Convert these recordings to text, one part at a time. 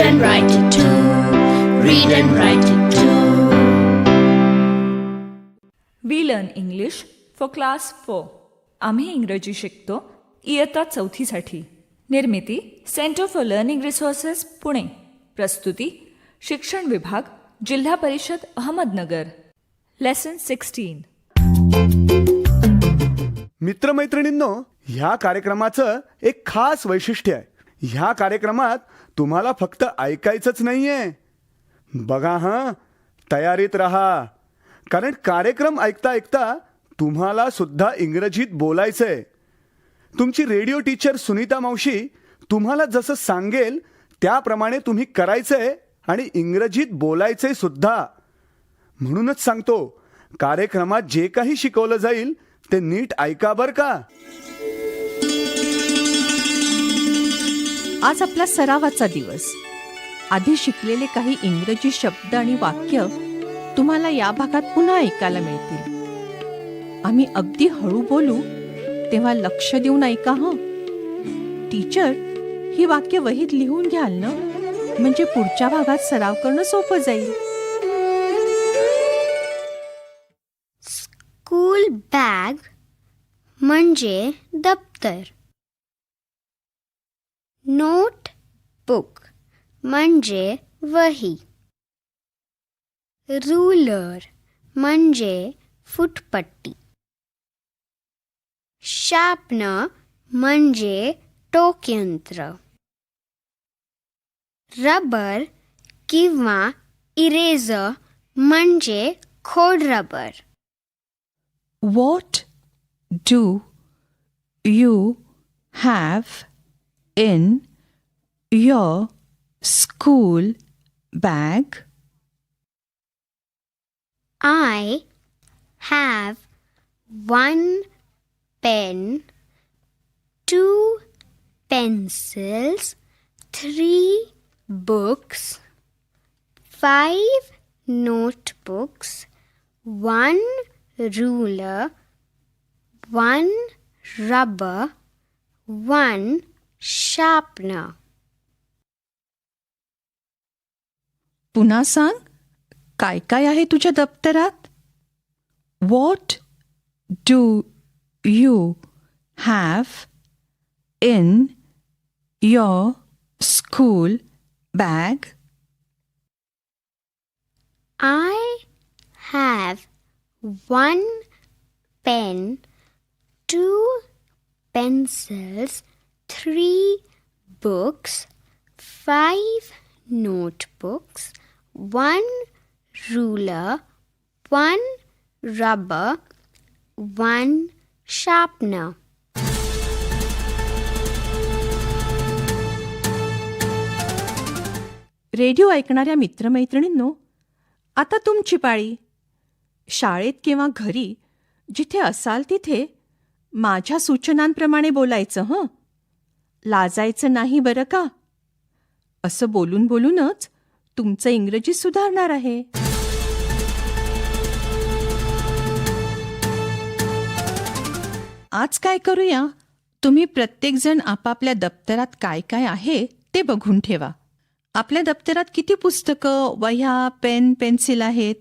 and write it too. Read and write it too. We learn English for class four आम्ही इंग्रजी शिकतो इयत्ता चौथीसाठी. निर्मिती centre for learning resources Pune. प्रस्तुती शिक्षण विभाग जिल्हा परिषद अहमदनगर. लेसन सिक्स्टीन मित्रमैत्रिणींनो ह्या कार्यक्रमाचं एक खास वैशिष्ट्य आहे. ह्या कार्यक्रमात तुम्हाला फक्त ऐकायचंच नाहीये. बघा हां तयारीत राहा. कारण कार्यक्रम ऐकता ऐकता तुम्हाला सुद्धा इंग्रजीत बोलायचंय. तुमची रेडिओ टीचर सुनीता मावशी तुम्हाला जसं सांगेल त्याप्रमाणे तुम्ही करायचंय आणि इंग्रजीत बोलायचंय सुद्धा. म्हणूनच सांगतो कार्यक्रमात जे काही शिकवलं जाईल ते नीट ऐका बर का. आज आपला सरावाचा दिवस. आधी शिकलेले काही इंग्रजी शब्द आणि वाक्य तुम्हाला या भागात पुन्हा ऐकायला मिळतील. आम्ही अगदी हळू बोलू तेव्हा लक्ष देऊन ऐका हं. टीचर ही वाक्य वहीत लिहून घ्याल ना? म्हणजे पुढच्या भागात सराव करणं सोपं जाईल. स्कूल बॅग म्हणजे दप्तर. नोट बुक म्हणजे वही. रुलर म्हणजे फुटपट्टी. शापन म्हणजे टोकयंत्र. रबर किंवा इरेझर म्हणजे खोड rubber. What do you have in your school bag? I have one pen, two pencils, three books, five notebooks, one ruler, one rubber, one sharpener. पुन्हा सांग काय काय आहे तुझ्या दप्तरात what do you have in your school bag I have one pen, two pencils, three books, five notebooks, one ruler, one rubber, one sharpener. Radio ऐकणाऱ्या मित्रमैत्रिणींनो आता तुमची पाळी शाळेत किंवा घरी जिथे असाल तिथे माझ्या सूचनांप्रमाणे बोलायचं हं लाजायचं नाही बरं का? असं बोलून बोलूनच तुमचं इंग्रजी सुधारणार आहे. आज काय करूया? तुम्ही प्रत्येकजण आपापल्या दप्तरात काय काय आहे ते बघून ठेवा. आपल्या दप्तरात किती पुस्तकं वह्या पेन पेन्सिल आहेत?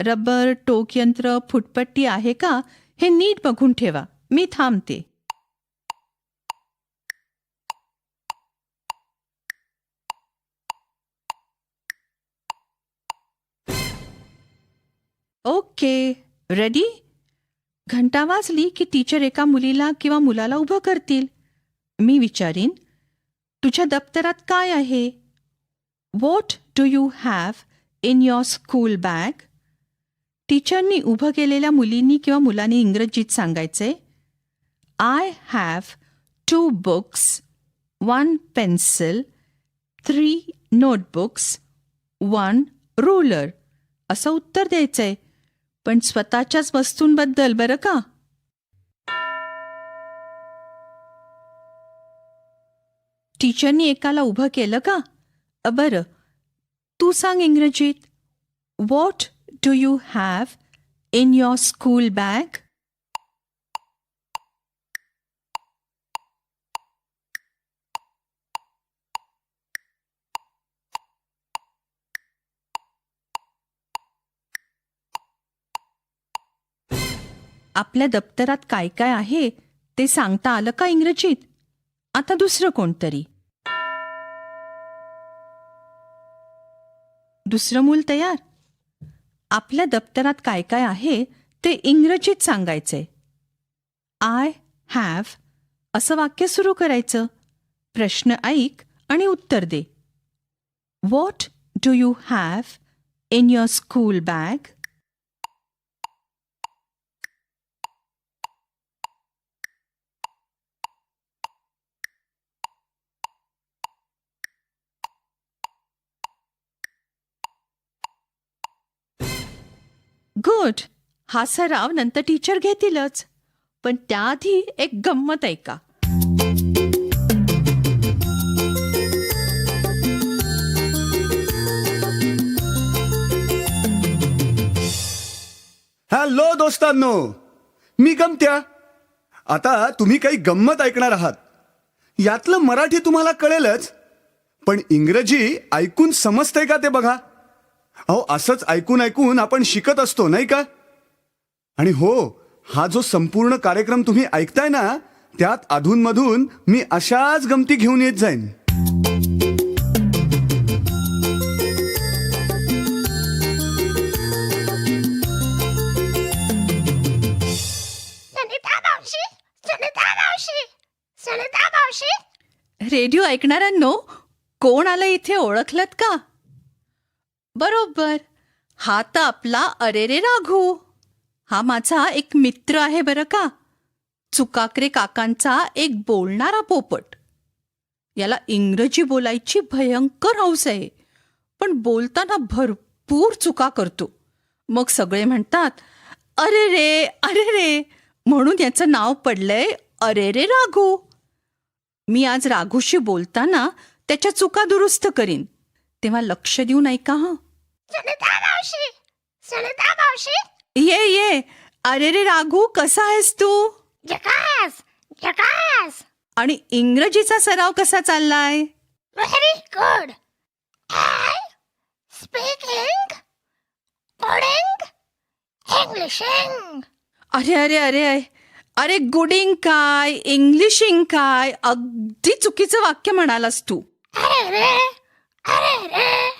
रबर टोकयंत्र फुटपट्टी आहे का? हे नीट बघून ठेवा. मी थांबते. ओके रेडी घंटा वाजली की टीचर एका मुलीला किंवा मुलाला उभं करतील. मी विचारीन तुझ्या दप्तरात काय आहे? What do you have in your school bag टीचरनी उभं केलेल्या मुलींनी किंवा मुलांनी इंग्रजीत सांगायचे I have two books one pencil three notebooks one ruler असं उत्तर द्यायचंय. पण स्वतःच्याच वस्तूंबद्दल बरं का? टीचरनी एकाला उभं केलं का? बरं. तू सांग इंग्रजीत what do you have in your school bag आपल्या दप्तरात काय काय आहे ते सांगता आलं का इंग्रजीत? आता दुसरं कोणतरी? दुसरं मूल तयार? आपल्या दप्तरात काय काय आहे ते इंग्रजीत सांगायचंय. आय हॅव असं वाक्य सुरू करायचं. प्रश्न ऐक आणि उत्तर दे. What do you have in your school bag good. हा सराव नंतर टीचर घेतीलच. पण त्याआधी एक गंमत ऐका. हॅलो दोस्तांनो मी गमत्या. आता तुम्ही काही गंमत ऐकणार आहात. यातलं मराठी तुम्हाला कळेलच पण इंग्रजी ऐकून समजतंय का ते बघा? अहो असंच ऐकून ऐकून आपण शिकत असतो नाही का? आणि हो हा जो संपूर्ण कार्यक्रम तुम्ही ऐकताय ना त्यात अधूनमधून मी अशाच गमती घेऊन येत जाईन! रेडिओ ऐकणाऱ्यांनो कोण आलं इथे ओळखलत का? बरोबर. हा तर आपला अरेरे राघू. हा माझा एक मित्र आहे बरं का. चुकाकरे काकांचा एक बोलणारा पोपट. याला इंग्रजी बोलायची भयंकर हौस आहे. पण बोलताना भरपूर चुका करतो. मग सगळे म्हणतात अरे रे अरे रे. म्हणून याचं नाव पडलंय अरे रे राघू. मी आज राघूशी बोलताना त्याच्या चुका दुरुस्त करीन. तेव्हा लक्ष देऊन ऐका हं! Sunita Maushi! ये ये अरे रे राघू कसा आहेस तू Jackass! Jackass! आणि इंग्रजीचा सराव कसा चाललाय Very good. I speaking, pudding, Englishing. अरे अरे अरे अरे गुडिंग काय इंग्लिशिंग काय अगदी चुकीचं वाक्य म्हणालास तू अरे रे अरे रे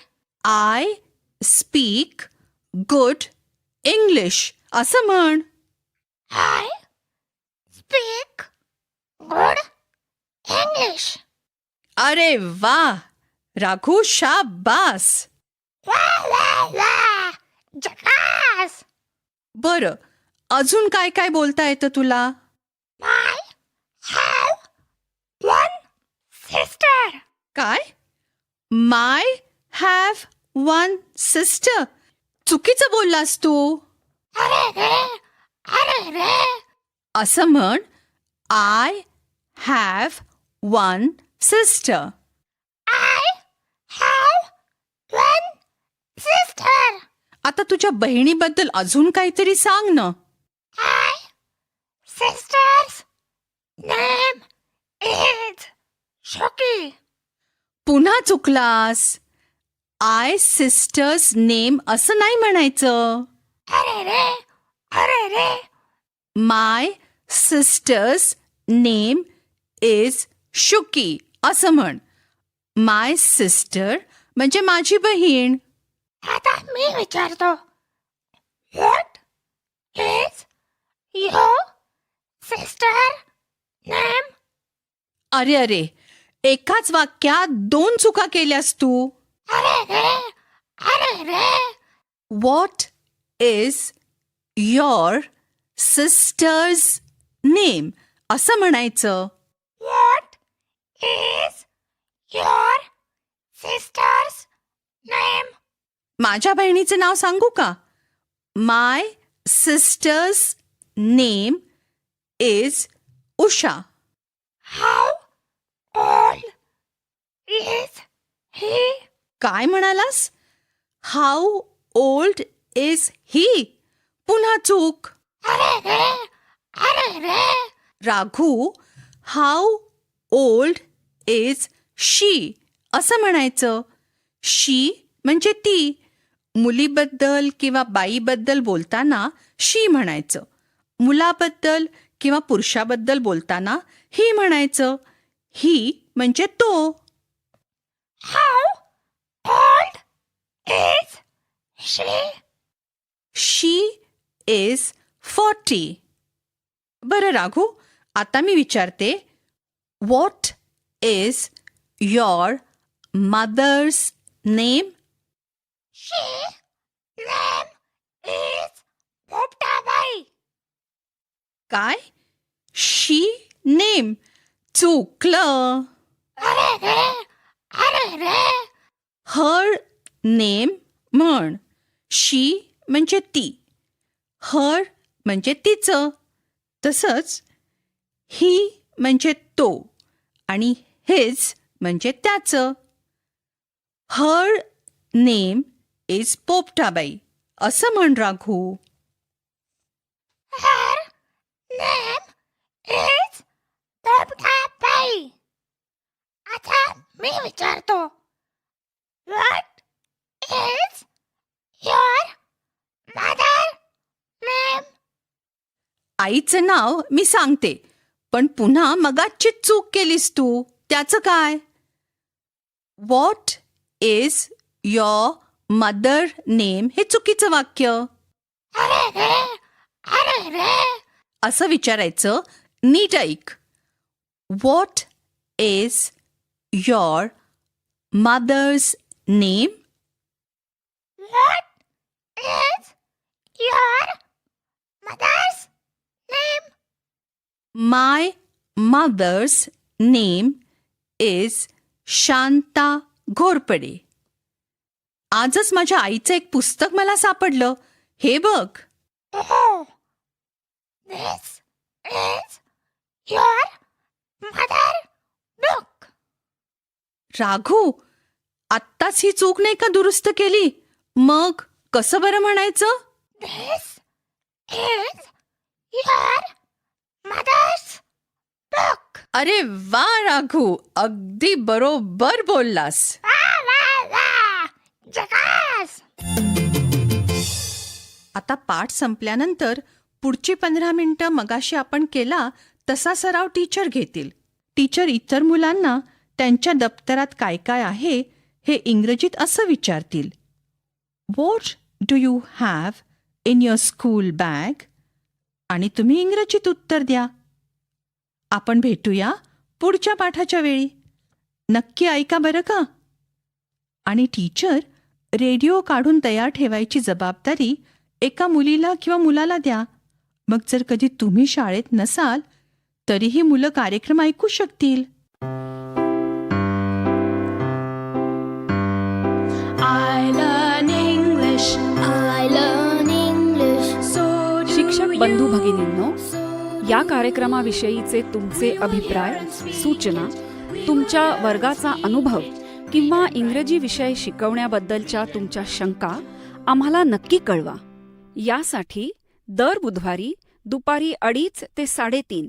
आय स्पीक गुड इंग्लिश असं म्हण. आय स्पीक गुड इंग्लिश अरे वा राघू शाबास. बर अजून काय काय बोलता येतं तुला? काय? माय हॅव वन सिस्टर चुकीचं बोललास तू असं म्हण आय हॅव वन सिस्टर. आता तुझ्या बहिणीबद्दल अजून काहीतरी सांग ना sister's name is Shoki. पुन्हा चुकलास? आय सिस्टर्स नेम असं नाही म्हणायचं. अरे रे अरे रे. My sister's name is Shuki असं म्हण. माय सिस्टर म्हणजे माझी बहीण. आता मी विचारतो. What is your sister name? अरे अरे एकाच वाक्यात दोन चुका केल्यास तू? अरे रे अरे रे. What is your sister's name असं म्हणायचं. What is your sister's name? माझ्या बहिणीचं नाव सांगू का? My sister's name is Usha How old is he? काय म्हणालास? हाऊ ओल्ड इज ही पुन्हा चूक. अरे रे अरे रे. Raghu how old is she असं म्हणायचं. शी म्हणजे ती. मुलीबद्दल किंवा बाईबद्दल बोलताना शी म्हणायचं. मुलाबद्दल किंवा पुरुषाबद्दल बोलताना ही म्हणायचं. ही म्हणजे तो. How old is she she is forty बरं राघू आता मी विचारते what is your mother's name काय? शी नेम चुकलं. हर नेम म्हण शी म्हणजे ती हर म्हणजे तिचं तसंच ही म्हणजे तो आणि हिज म्हणजे त्याचं. हर नेम इज पोपटाबाई असं म्हण राघू. आता मी विचारतो. What is your mother name? आईचं नाव मी सांगते पण पुन्हा मगाची चूक केलीस तू. त्याचं काय? What is your mother name हे चुकीचं वाक्य. अरे रे अरे रे. असं विचारायचं नीट ऐक. What is your mother's name What is your mother's name? My mother's name is Shanta Ghorpade आजच माझ्या आईचं एक पुस्तक मला सापडलं हे बघ Oh, this is your mother book. राघू आत्ताच ही चूक नाही का दुरुस्त केली मग कसं बरं म्हणायचं. अरे वा राघू अगदी बरोबर बोललास. आता पाठ संपल्यानंतर पुढची पंधरा मिनिटं मगाशी आपण केला तसा सराव टीचर घेतील. टीचर इतर मुलांना त्यांच्या दप्तरात काय काय आहे हे इंग्रजीत असं विचारतील. What do you have in your school bag आणि तुम्ही इंग्रजीत उत्तर द्या. आपण भेटूया पुढच्या पाठाच्या वेळी. नक्की ऐका बरं का? आणि टीचर रेडिओ काढून तयार ठेवायची जबाबदारी एका मुलीला किंवा मुलाला द्या. मग जर कधी तुम्ही शाळेत नसाल तरीही मुलं कार्यक्रम ऐकू शकतील. शिक्षक बंधू. भगिनींनो या कार्यक्रमाविषयीचे तुमचे अभिप्राय सूचना तुमच्या वर्गाचा अनुभव किंवा इंग्रजी विषय शिकवण्याबद्दलच्या तुमच्या शंका आम्हाला नक्की कळवा. यासाठी दर बुधवारी दुपारी अडीच ते साडेतीन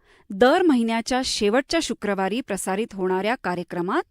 दर महिन्याच्या शेवटच्या शुक्रवारी प्रसारित होणाऱ्या कार्यक्रमात